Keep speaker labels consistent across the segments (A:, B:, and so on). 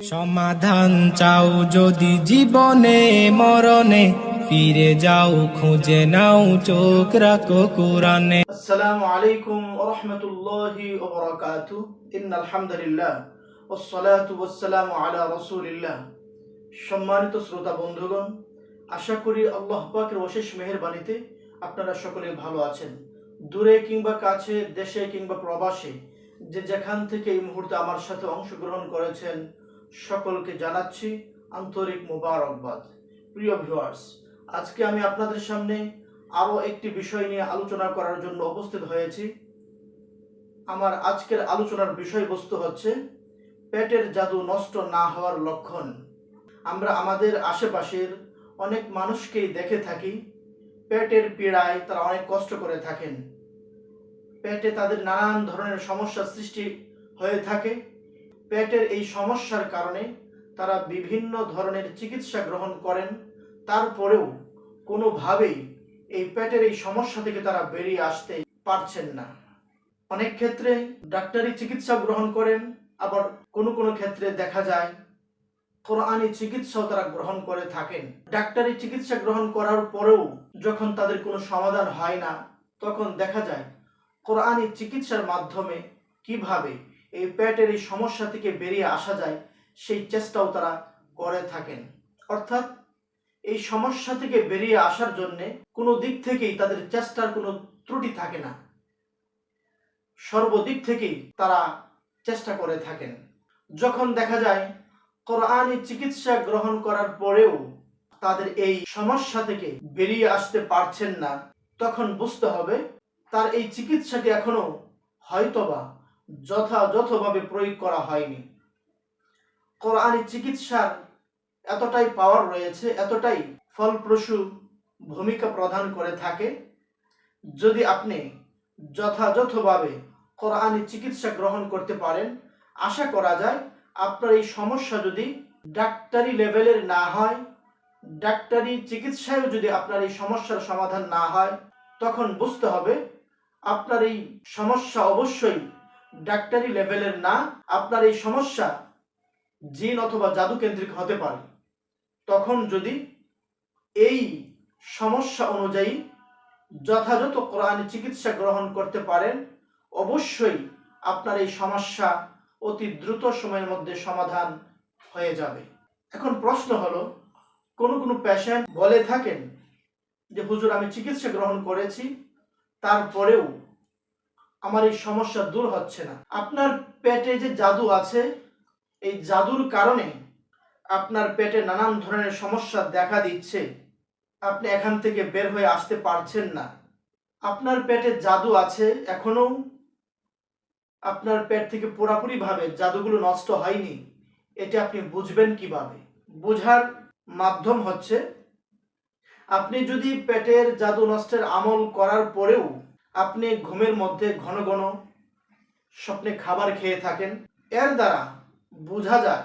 A: সমাধান চাও যদি জীবনে, মরণে, ফিরে যাও, খুঁজে নাও, চোখ রাখো কোরআনে।
B: আসসালামু আলাইকুম ওয়া রাহমাতুল্লাহি ওয়া ইন্নাল হামদুলিল্লাহ ওয়া সলাতু ওয়া সালামু আলা রাসূলিল্লাহ। সম্মানিত শ্রোতা বন্ধুগণ, আশা করি আল্লাহ পাকের অশেষ মেহেরবানীতে আপনারা সকলে ভালো আছেন। দূরে কিংবা কাছে, দেশে কিংবা প্রবাসে, যে যেখান থেকে এই মুহূর্তে আমার সাথে অংশগ্রহণ করেছেন সকলকে জানাচ্ছি আন্তরিক মুবারকবাদ। প্রিয় ভিউয়ার্স আজকে আমি আপনাদের সামনে আরও একটি বিষয় নিয়ে আলোচনা করার জন্য উপস্থিত হয়েছি। আমার আজকের আলোচনার বিষয়বস্তু হচ্ছে পেটের জাদু নষ্ট না হওয়ার লক্ষণ। আমরা আমাদের আশেপাশের অনেক মানুষকেই দেখে থাকি, পেটের পীড়ায় তারা অনেক কষ্ট করে থাকেন। পেটে তাদের নানান ধরনের সমস্যার সৃষ্টি হয়ে থাকে। পেটের এই সমস্যার কারণে তারা বিভিন্ন ধরনের চিকিৎসা গ্রহণ করেন। তারপরেও কোনোভাবেই এই পেটের এই সমস্যা থেকে তারা বেরিয়ে আসতে পারছেন না। অনেক ক্ষেত্রে ডাক্তারি চিকিৎসা গ্রহণ করেন, আবার কোনো কোনো ক্ষেত্রে দেখা যায় কোরআনি চিকিৎসাও তারা গ্রহণ করে থাকেন। ডাক্তারি চিকিৎসা গ্রহণ করার পরেও যখন তাদের কোনো সমাধান হয় না, তখন দেখা যায় কোরআনি চিকিৎসার মাধ্যমে কীভাবে এই পেটের এই সমস্যা থেকে বেরিয়ে আসা যায়, সেই চেষ্টাও তারা করে থাকেন। অর্থাৎ এই সমস্যা থেকে বেরিয়ে আসার জন্য কোনো দিক থেকেই তাদের চেষ্টার কোনো ত্রুটি থাকে না। সর্বদিক থেকেই তারা চেষ্টা করে থাকেন। যখন দেখা যায়, কোরআনি চিকিৎসা গ্রহণ করার পরেও তাদের এই সমস্যা থেকে বেরিয়ে আসতে পারছেন না, তখন বুঝতে হবে, তার এই চিকিৎসাটি এখনও হয়তোবা যথাযথভাবে প্রয়োগ করা হয়নি। কোরআনি চিকিৎসার এতটাই পাওয়ার রয়েছে, এতটাই ফলপ্রসূ ভূমিকা প্রদান করে থাকে, যদি আপনি যথাযথভাবে কোরআনি চিকিৎসা গ্রহণ করতে পারেন, আশা করা যায় আপনার এই সমস্যা যদি ডাক্তারি লেভেলের না হয়, ডাক্তারি চিকিৎসায়ও যদি আপনার এই সমস্যার সমাধান না হয়, তখন বুঝতে হবে আপনার এই সমস্যা অবশ্যই ডাক্তারি লেভেলের না, আপনার এই সমস্যা জিন অথবা জাদু কেন্দ্রিক হতে পারে। তখন যদি এই সমস্যা অনুযায়ী যথাযথ কোরআন চিকিৎসা গ্রহণ করতে পারেন, অবশ্যই আপনার এই সমস্যা অতি দ্রুত সময়ের মধ্যে সমাধান হয়ে যাবে। এখন প্রশ্ন হলো, কোন কোন পেশেন্ট বলে থাকেন যে, হুজুর, আমি চিকিৎসা গ্রহণ করেছি, তারপরেও আমার এই সমস্যা দূর হচ্ছে না। আপনার পেটে যে জাদু আছে, এই জাদুর কারণে আপনার পেটে নানান ধরনের সমস্যা দেখা দিচ্ছে। আপনি এখান থেকে বের হয়ে আসতে পারছেন না। আপনার পেটে জাদু আছে এখনও আপনার পেট থেকে পুরাপুরিভাবে জাদুগুলো নষ্ট হয়নি। এটা আপনি বুঝবেন কীভাবে? বোঝার মাধ্যম হচ্ছে, আপনি যদি পেটের জাদু নষ্টের আমল করার পরেও আপনি ঘুমের মধ্যে ঘন ঘন স্বপ্নে খাবার খেয়ে থাকেন, এর দ্বারা বোঝা যায়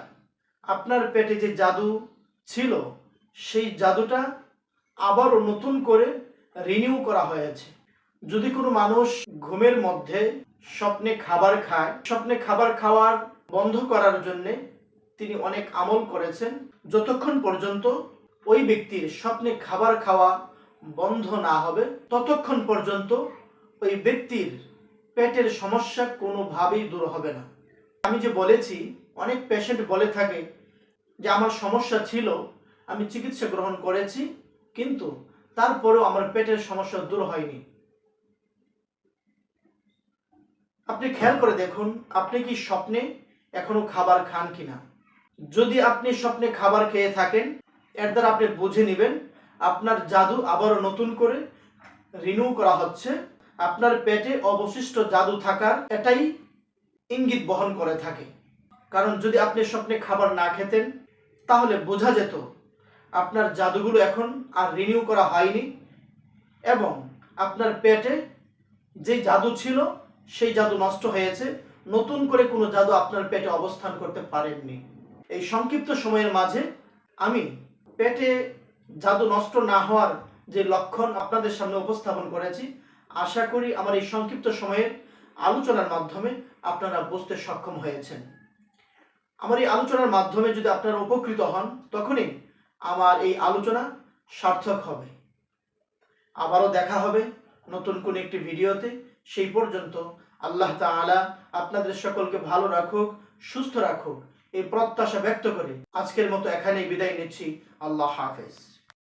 B: আপনার পেটে যে জাদু ছিল, সেই জাদুটা আবারও নতুন করে রিনিউ করা হয়েছে। যদি কোনো মানুষ ঘুমের মধ্যে স্বপ্নে খাবার খায়, স্বপ্নে খাবার খাওয়ার বন্ধ করার জন্য তিনি অনেক আমল করেছেন, যতক্ষণ পর্যন্ত ওই ব্যক্তির স্বপ্নে খাবার খাওয়া বন্ধ না হবে, ততক্ষণ পর্যন্ত ওই ব্যক্তির পেটের সমস্যা কোনোভাবেই দূর হবে না। আমি যে বলেছি, অনেক পেশেন্ট বলে থাকে যে, আমার সমস্যা ছিল, আমি চিকিৎসা গ্রহণ করেছি, কিন্তু তারপরেও আমার পেটের সমস্যা দূর হয়নি। আপনি খেয়াল করে দেখুন, আপনি কি স্বপ্নে এখনও খাবার খান কিনা? যদি আপনি স্বপ্নে খাবার খেয়ে থাকেন, এর দ্বারা আপনি বুঝে নেবেন, আপনার জাদু আবারও নতুন করে রিনিউ করা হচ্ছে। আপনার পেটে অবশিষ্ট জাদু থাকার এটাই ইঙ্গিত বহন করে থাকে। কারণ যদি আপনি স্বপ্নে খাবার না খেতেন, তাহলে বোঝা যেত আপনার জাদুগুলো এখন আর রিনিউ করা হয়নি এবং আপনার পেটে যে জাদু ছিল, সেই জাদু নষ্ট হয়েছে। নতুন করে কোনো জাদু আপনার পেটে অবস্থান করতে পারেননি। এই সংক্ষিপ্ত সময়ের মাঝে আমি পেটে জাদু নষ্ট না হওয়ার যে লক্ষণ আপনাদের সামনে উপস্থাপন করেছি আশা করি আমার এই সংক্ষিপ্ত সময়ের আলোচনার মাধ্যমে আপনারা বুঝতে সক্ষম হয়েছেন। আমার এই আলোচনার মাধ্যমে যদি আপনারা উপকৃত হন, তখনই আমার এই আলোচনা সার্থক হবে। আবারও দেখা হবে নতুন কোন একটি ভিডিওতে। সেই পর্যন্ত আল্লাহ তাআলা আপনাদের সকলকে ভালো রাখুক, সুস্থ রাখুক, এই প্রত্যাশা ব্যক্ত করে আজকের মতো এখানেই বিদায় নিচ্ছি। আল্লাহ হাফেজ।